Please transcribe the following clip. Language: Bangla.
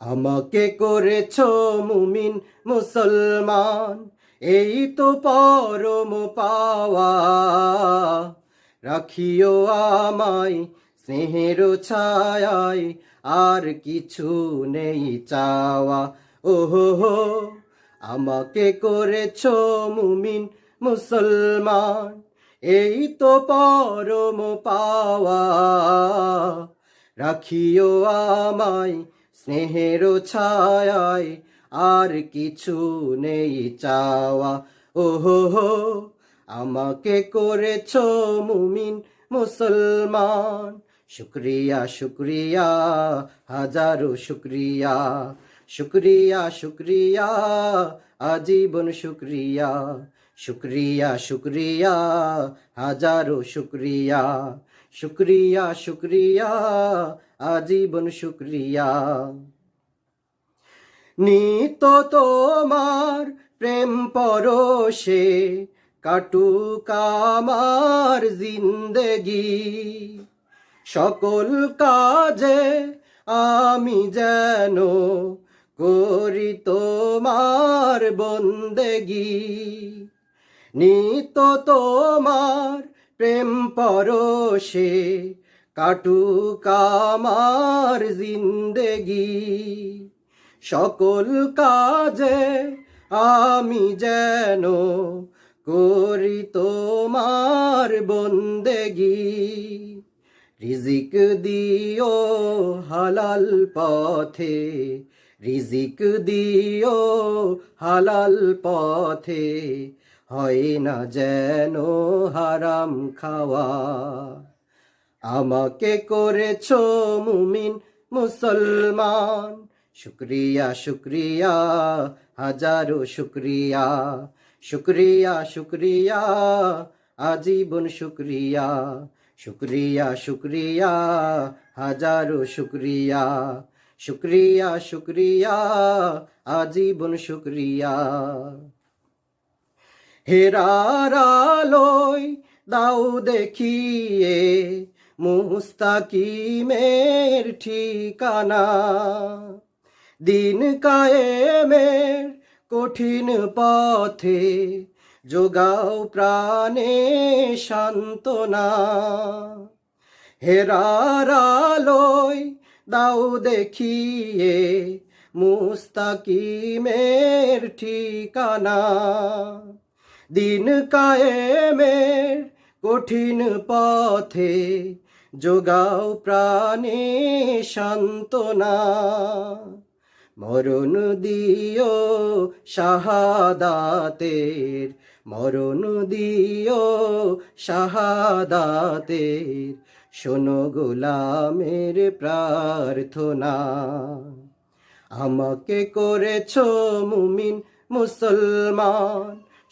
আমাকে করেছ মুমিন মুসলমান, এই তো পরম পাওয়া। রাখিও আমায় স্নেহের ছায়ায়, আর কিছু নেই চাওয়া। ওহো হো, আমাকে করেছ মুমিন মুসলমান, এই তো পরম পাওয়া। রাখিও আমায় স্নেহের ছায়ায় আর কিছু নেই চাওয়া। ওহো, হো, আমাকে করেছ মুমিন মুসলমান। শুক্রিয়া শুক্রিয়া, হাজারো শুক্রিয়া। শুক্রিয়া শুক্রিয়া, আজীবন শুক্রিয়া। শুক্রিয়া শুক্রিয়া, হাজারো শুক্রিয়া। শুক্রিয়া শুক্রিয়া, আজীবন শুক্রিয়া। নিত তোমার প্রেম পরশে, কাটুক আমার জিন্দগি। সকল কাজে আমি যেন করি তোমার বন্দেগি। নিত তোমার প্রেম পরশে কাটুক আমার জিন্দেগি। সকল কাজে আমি যেন করি তোমার বন্দেগি। রিজিক দিও হালাল পথে, রিজিক দিও হালাল পথে হয় না যেন হারাম খাওয়া। আমাকে করেছ মুমিন, মুসলমান। শুক্রিয়া শুক্রিয়া, হাজারো শুক্রিয়া। শুক্রিয়া শুক্রিয়া, আজীবন শুক্রিয়া। শুক্রিয়া শুক্রিয়া, হাজারো শুক্রিয়া। শুক্রিয়া শুক্রিয়া, আজীবন শুক্রিয়া। হেরার দাও দেখিয়ে মুস্তাকিমের ঠিকানা। দিন কায়েমের কঠিন পথে যোগাও প্রাণে সান্ত্বনা। হেরার আলোয় দাও দেখিয়ে মুস্তাকিমের ঠিকানা। দিন কায়েমের কঠিন পথে যোগাও প্রাণে সান্ত্বনা। মরণ দিও শাহাদাতের, মরণ দিও শাহাদাতের, শোনো গোলামের প্রার্থনা। আমাকে করেছ মুমিন মুসলমান